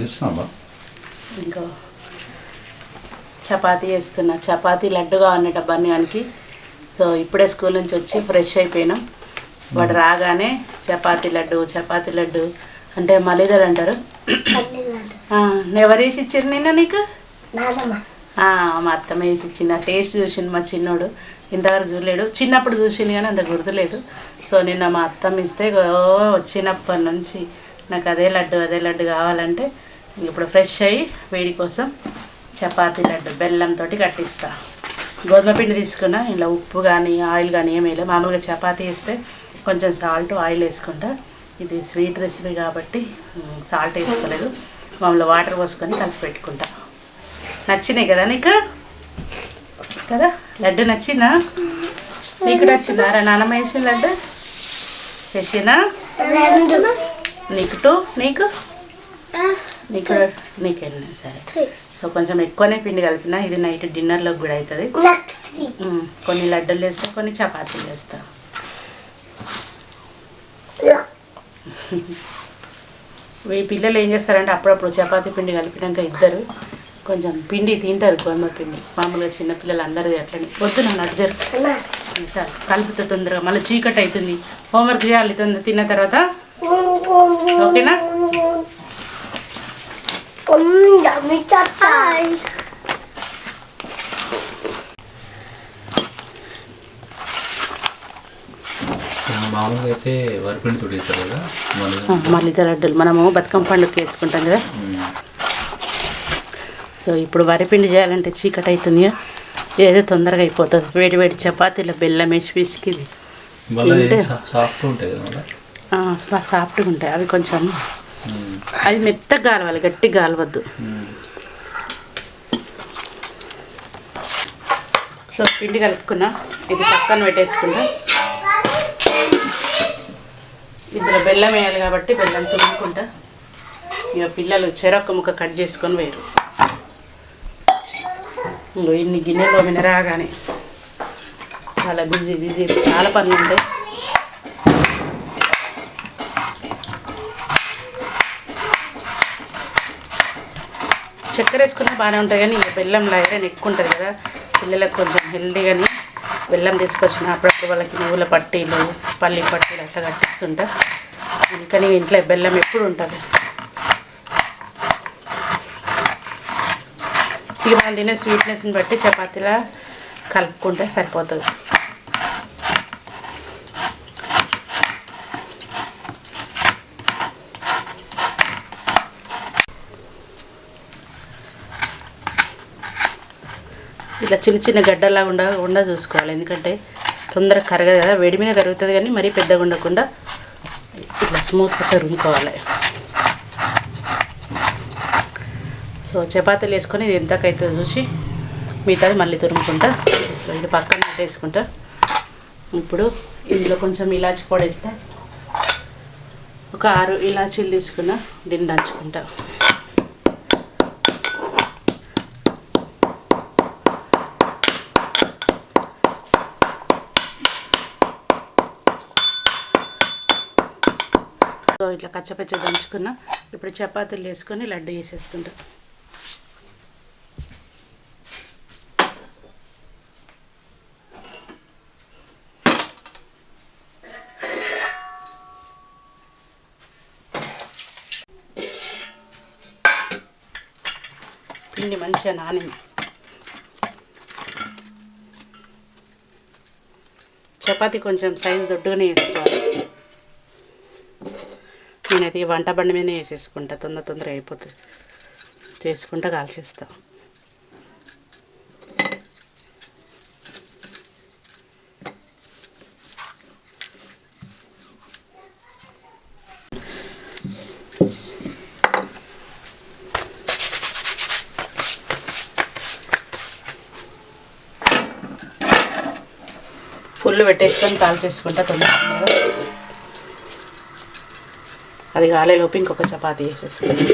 చేస్తున్నావా ఇంకా చపాతీ వేస్తున్నా. చపాతీ లడ్డుగా ఉన్నట బన్యానికి సో ఇప్పుడే స్కూల్ నుంచి వచ్చి ఫ్రెష్ అయిపోయినాం. వాడు రాగానే చపాతీ లడ్డు చపాతీ లడ్డు అంటే మలిదలు అంటారు. ఎవరు వేసి ఇచ్చారు నిన్న నీకు? మా అత్తమ్మ వేసి ఇచ్చింది. ఆ టేస్ట్ చూసింది మా చిన్నోడు. ఇంతవరకు చూడలేడు. చిన్నప్పుడు చూసింది కానీ అంత గుర్తులేదు. సో నిన్న మా అత్తమ్మ ఇస్తే వచ్చినప్పటి నుంచి నాకు అదే లడ్డు అదే లడ్డు కావాలంటే ఇప్పుడు ఫ్రెష్ అయ్యి వేడి కోసం చపాతీ లడ్డు బెల్లంతో కట్టిస్తా. గోధుమ పిండి తీసుకున్నా ఇలా ఉప్పు కానీ ఆయిల్ కానీ ఏమీ లేదు మామూలుగా చపాతీ వేస్తే కొంచెం సాల్ట్ ఆయిల్ వేసుకుంటా. ఇది స్వీట్ రెసిపీ కాబట్టి సాల్ట్ వేసుకోలేదు. మామూలు వాటర్ పోసుకొని కలిపి పెట్టుకుంటా. నచ్చినాయి కదా నీకు? కదా? లడ్డు నచ్చిందా? నీకు నచ్చిందా? రా నాన్నమ్మ వేసిన లడ్డు? చేసినా నీకు టూ? నీకు? నీకు నీకెన్ని సరే. సో కొంచెం ఎక్కువనే పిండి కలిపిన ఇది నైట్ డిన్నర్లోకి కూడా అవుతుంది. నాకు కొన్ని లడ్డూలు వేస్తా కొన్ని చపాతీలు వేస్తా ఈ పిల్లలు ఏం చేస్తారంటే అప్పుడప్పుడు చపాతీ పిండి కలిపినాక ఇద్దరు కొంచెం పిండి తింటారు గోధుమ పిండి. మామూలుగా చిన్న పిల్లలు అందరిది అట్లనే. వద్దు నన్ను అటు జరు. చాలు. కలుపుతా తొందరగా. మళ్ళీ చీకటి అవుతుంది. హోంవర్క్ చేయాలి తొందర. తిన్న తర్వాత ఓకేనా? చాయ్ మామూలుగా అయితే వరిపిండి తొడిస్తారు కదా మళ్ళీ? మళ్ళీ ఇద్దరు లడ్డూలు. మనము బతుకమ్మ పండుగకి వేసుకుంటాం కదా. సో ఇప్పుడు వరిపిండి చేయాలంటే చీకటి అవుతుంది కదా, ఏదో తొందరగా అయిపోతుంది. వేడి వేడి చపాతీలో బెల్లం వేసి పిసికిది మళ్ళీ? సాఫ్ట్ ఉంటాయి కదా మళ్ళీ? సాఫ్ట్గా ఉంటాయి అవి కొంచెం అవి మెత్తగా కాలవాలి గట్టిగా కాలవద్దు సో పిండి కలుపుకున్నా. ఇది పక్కన పెట్టేసుకుంటా. ఇందులో బెల్లం వేయాలి కాబట్టి బెల్లం తురుముకుంటా. ఇక పిల్లలు చెరొక్క ముక్క కట్ చేసుకొని వేరు ఇంకో ఇన్ని గిన్నెలో వినరాగానే చాలా బిజీ బిజీ. చాలా పనులు ఉంటాయి చక్కెర వేసుకున్నా బాగానే ఉంటుంది కానీ ఇక బెల్లంలో ఐరన్ ఎక్కువ ఉంటుంది కదా. పిల్లలకు కొంచెం హెల్దీగాని బెల్లం తీసుకొచ్చిన. అప్పుడప్పుడు వాళ్ళకి నువ్వుల పట్టీలు పల్లి పట్టీలు అట్లా కట్టిస్తుంటా. అందుకని ఇంట్లో బెల్లం ఎప్పుడు ఉంటుంది. ఇక మనం తినే స్వీట్నెస్ని బట్టి చపాతీలా కలుపుకుంటే సరిపోతుంది. ఇట్లా చిన్న చిన్న గడ్డలా ఉండ ఉండ చూసుకోవాలి. ఎందుకంటే తొందరగా కరగదు కదా. వేడి మీద కరుగుతుంది కానీ మరీ పెద్దగా ఉండకుండా ఇట్లా స్మూత్గా రుమ్ముకోవాలి సో చపాతీలు వేసుకొని ఇది ఎంతకైతే చూసి మిగతాది మళ్ళీ తురుముకుంటా. సో ఇది పక్కన వేసుకుంటా ఇప్పుడు ఇందులో కొంచెం ఇలాచి పొడి వేస్తే ఒక ఆరు ఇలాచీలు తీసుకున్నా దీన్ని దంచుకుంటా. సో ఇట్లా కచ్చపచ్చ దంచుకున్నా ఇప్పుడు చపాతీలు వేసుకొని లడ్డు వేసేసుకుంటాం పిండి మంచిగా నానింది. చపాతి కొంచెం సైజు దొడ్డుగానే వేసుకోవాలి. నేనైతే ఈ వంట బండి మీదనే వేసేసుకుంటా. తొందర తొందర అయిపోతుంది. చేసుకుంటా కాల్చేస్తా. ఫుల్ పెట్టేసుకొని కాల్చేసుకుంటా తొందర తొందరగా. అది కాలేలోపు ఇంకొక చపాతీ వేసేస్తాను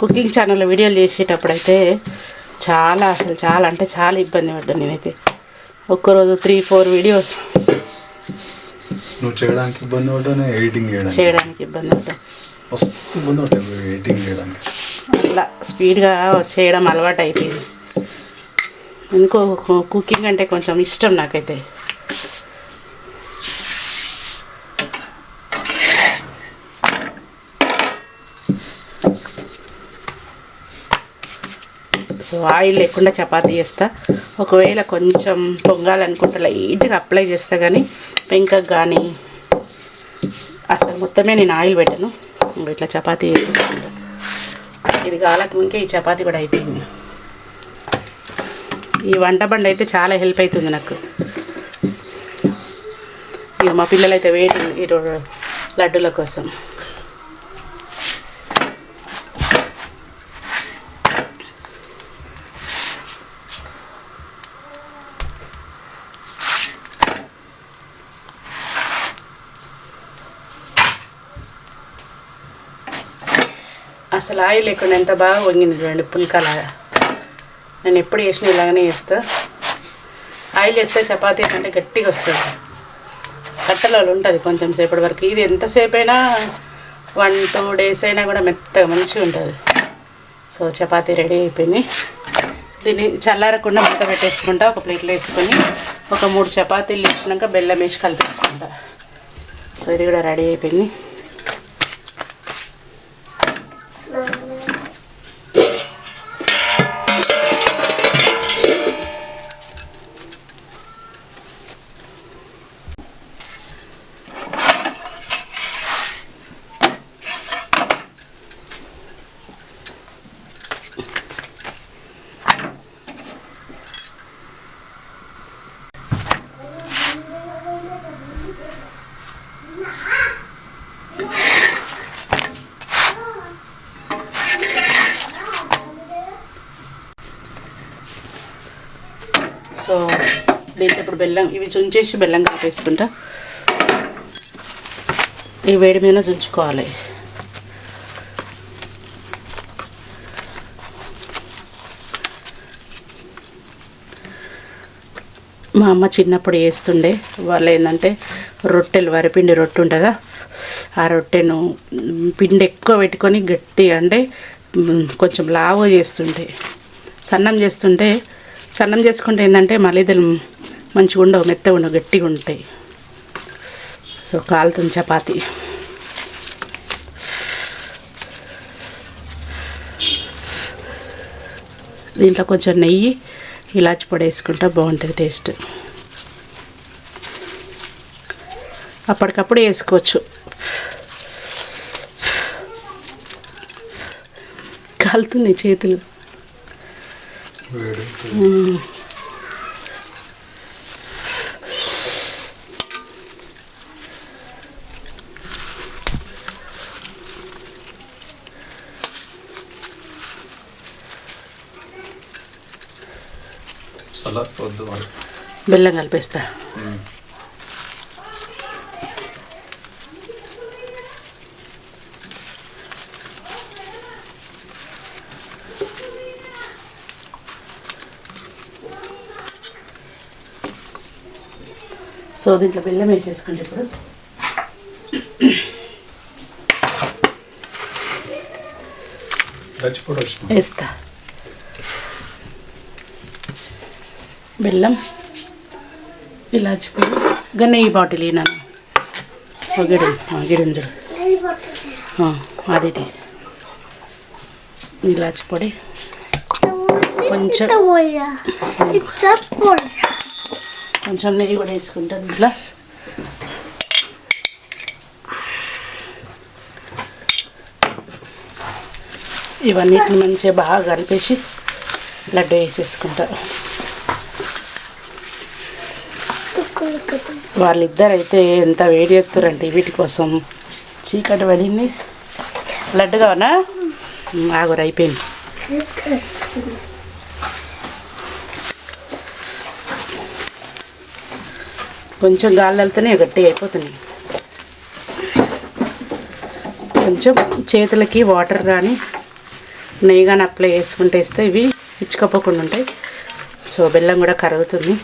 కుకింగ్ ఛానల్లో వీడియోలు చేసేటప్పుడు అయితే చాలా అసలు చాలా అంటే చాలా ఇబ్బంది పడ్డాను నేనైతే. ఒక్కరోజు త్రీ ఫోర్ వీడియోస్ నువ్వు చేయడానికి ఇబ్బంది చేయడానికి? ఇబ్బంది పడ్డా మస్తు ఇబ్బంది ఎడిటింగ్ చేయడానికి అట్లా స్పీడ్గా చేయడం అలవాటు అయిపోయింది ఇంకో కుకింగ్ అంటే కొంచెం ఇష్టం నాకైతే. సో ఆయిల్ లేకుండా చపాతీ చేస్తా. ఒకవేళ కొంచెం పొంగాలనుకుంటే లైట్గా అప్లై చేస్తా కానీ పెంకకు కానీ అసలు మొత్తమే నేను ఆయిల్ పెట్టను. ఇట్లా చపాతీ చేసేసుకుంటా ఇది కాలకు ముంకే ఈ చపాతీ కూడా అయిపోయింది. ఈ వంట బండి అయితే చాలా హెల్ప్ అవుతుంది నాకు. ఇక మా పిల్లలు అయితే వెయిటింగ్ ఈరోజు లడ్డుల కోసం. అసలు ఆయిల్ లేకుండా ఎంత బాగా వంగింది చూడండి పుల్కలాగా నేను ఎప్పుడు వేసిన ఇలాగనే వేస్తా ఆయిల్ వేస్తే చపాతీ అంటే గట్టిగా వస్తుంది. కట్టెలో ఉంటుంది కొంచెం సేపటి వరకు. ఇది ఎంతసేపు అయినా వన్ టూ డేస్ అయినా కూడా మెత్తగా మంచిగా ఉంటుంది. సో చపాతీ రెడీ అయిపోయింది. దీన్ని చల్లారకుండా మూత పెట్టేసుకుంటా ఒక ప్లేట్లో వేసుకొని ఒక మూడు చపాతీలు ఇచ్చినాక బెల్లం వేసి కలిపేసుకుంటా. సో ఇది కూడా రెడీ అయిపోయింది సో దీంట్లో ఇప్పుడు బెల్లం ఇవి జుంచేసి బెల్లం కాపేసుకుంటా ఈ వేడి మీద చుంచుకోవాలి మా అమ్మ చిన్నప్పుడు వేస్తుండే వాళ్ళు ఏంటంటే రొట్టెలు వరిపిండి రొట్టె ఉంటుందా? ఆ రొట్టెను పిండి ఎక్కువ పెట్టుకొని గట్టి అంటే కొంచెం లావుగా చేస్తుంటే సన్నం చేస్తుంటే సన్నం చేసుకుంటే ఏంటంటే మళ్ళీ మంచిగా ఉండవు మెత్తగా ఉండవు గట్టిగా ఉంటాయి. సో కాలుతుంది చపాతి. దీంట్లో కొంచెం నెయ్యి ఇలాచి పొడి వేసుకుంటే బాగుంటుంది టేస్ట్. అప్పటికప్పుడు వేసుకోవచ్చు. కాలుతుంది చేతులు. వద్దు మరి బెల్లం కలిపేస్తా. సో దీంట్లో బెల్లం వేసేసుకోండి ఇప్పుడు. వేస్తా. బెల్లం ఇలాచి పొడి ఇంకా నెయ్యి బాటిల్ ఈనాను గిడు గిడుందు అదేటి ఇలాచి పొడి. కొంచెం కొంచెం నెయ్యి కూడా వేసుకుంటాను ఇట్లా ఇవన్నిటిని మంచిగా బాగా కలిపేసి లడ్డు వేసేసుకుంటారు వాళ్ళిద్దరు అయితే ఎంత వేడి ఎత్తురంటే వీటి కోసం చీకటి పడింది. లడ్డు కావనా ఆగురు అయిపోయింది. కొంచెం గాలి వెళ్తేనే గట్టి అయిపోతుంది కొంచెం చేతులకి వాటర్ కానీ నెయ్యి కానీ అప్లై చేసుకుంటే ఇస్తే ఇవి ఇచ్చుకోపోకుండా ఉంటాయి. సో బెల్లం కూడా కరుగుతుంది.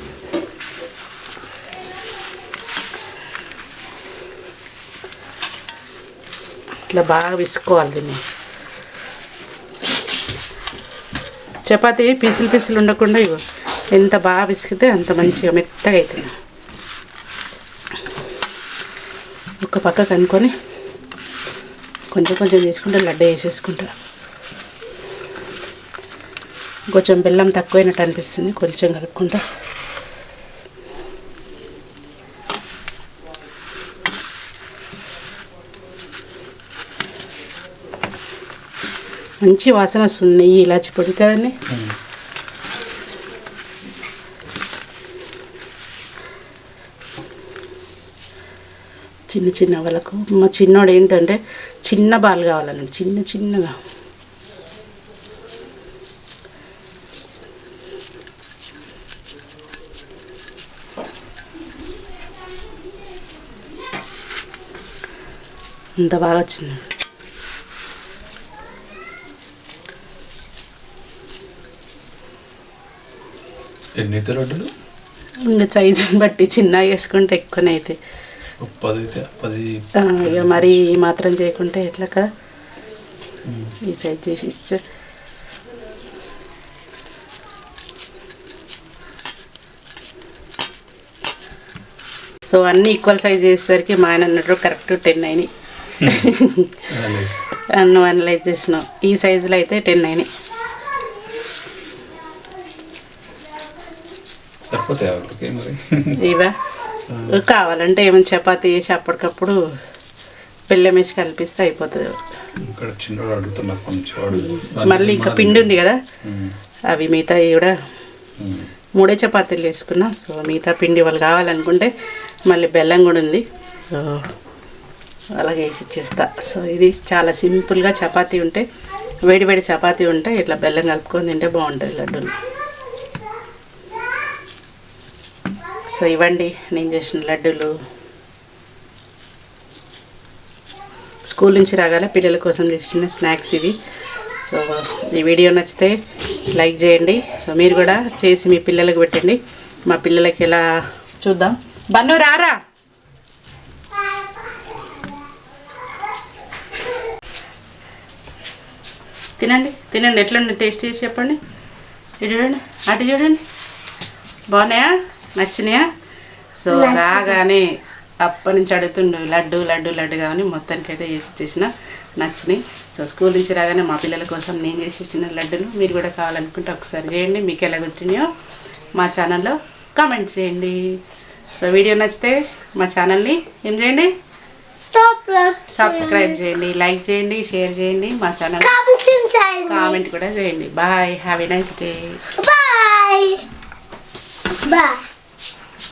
ఇట్లా బాగా విసుకోవాలి దీన్ని. చపాతి పీసులు పీసులు ఉండకుండా ఇవ్వ. ఎంత బాగా విసికితే అంత మంచిగా మెత్తగా అవుతుంది ఒక పక్క కనుక్కొని కొంచెం కొంచెం తీసుకుంటే లడ్డు వేసేసుకుంటా. కొంచెం బెల్లం తక్కువైనట్టు అనిపిస్తుంది. కొంచెం కలుపుకుంటా. మంచి వాసన వస్తుంది నెయ్యి ఇలాచి పొడి కదండి. చిన్న చిన్న వాళ్ళకు. మా చిన్నోడు ఏంటంటే చిన్న బాల్ కావాలన్నాడు చిన్న చిన్నగా. అంత బాగా వచ్చింది ఎన్ని అయితే లడ్డులు? ఇంకా సైజుని బట్టి చిన్నగా వేసుకుంటే ఎక్కువనే అయితే. పది. అయితే పది ఇక మరి ఈ మాత్రం చేయకుంటే ఎట్లా కదా ఈ సైజ్ చేసి ఇచ్చే. సో అన్నీ ఈక్వల్ సైజ్ చేసేసరికి మా ఆయన అన్నట్టు కరెక్ట్ టెన్ అయినాయి. నువ్వు అనలైజ్ చేసినావు ఈ సైజులో అయితే టెన్ అయినాయి. మరి? ఇవా. కావాలంటే ఏమైనా చపాతీ చేసి అప్పటికప్పుడు బెల్లం వేసి కలిపిస్తే అయిపోతుంది ఇక్కడ చిన్నవాడు అడుగుతున్నారు కొంచెం వాడు మళ్ళీ ఇంకా పిండి ఉంది కదా? అవి మిగతా కూడా. మూడే చపాతీలు వేసుకున్నా సో మిగతా పిండి వాళ్ళు కావాలనుకుంటే మళ్ళీ బెల్లం కూడా ఉంది. సో అలాగే వేసి ఇచ్చేస్తా. సో ఇది చాలా సింపుల్గా చపాతీ ఉంటే వేడి వేడి చపాతీ ఉంటే ఇట్లా బెల్లం కలుపుకొని తింటే బాగుంటుంది లడ్డూలు. సో ఇవ్వండి నేను చేసిన లడ్డూలు. స్కూల్ నుంచి రాగానే పిల్లల కోసం తెచ్చిన స్నాక్స్ ఇవి. సో ఈ వీడియో నచ్చితే లైక్ చేయండి. సో మీరు కూడా చేసి మీ పిల్లలకు పెట్టండి. మా పిల్లలకి ఎలా చూద్దాం. బన్ను రారా. తినండి తినండి. ఎట్లుంది? టేస్ట్ చేసి చెప్పండి. ఇటు చూడండి అటు చూడండి. బాగున్నాయా? నచ్చినాయా? సో రాగానే అప్పటి నుంచి అడుగుతుండు లడ్డు లడ్డు లడ్డు కావని మొత్తానికి అయితే చేసి చేసిన నచ్చినాయి. సో స్కూల్ నుంచి రాగానే మా పిల్లల కోసం నేను చేసి ఇచ్చిన లడ్డులు మీరు కూడా కావాలనుకుంటే ఒకసారి చేయండి. మీకు ఎలా కుదిరినాయో మా ఛానల్లో కామెంట్ చేయండి. సో వీడియో నచ్చితే మా ఛానల్ని ఏం చేయండి? సబ్స్క్రైబ్ చేయండి లైక్ చేయండి షేర్ చేయండి మా ఛానల్ కామెంట్ కూడా చేయండి. Bye have a nice day. Bye. Bye.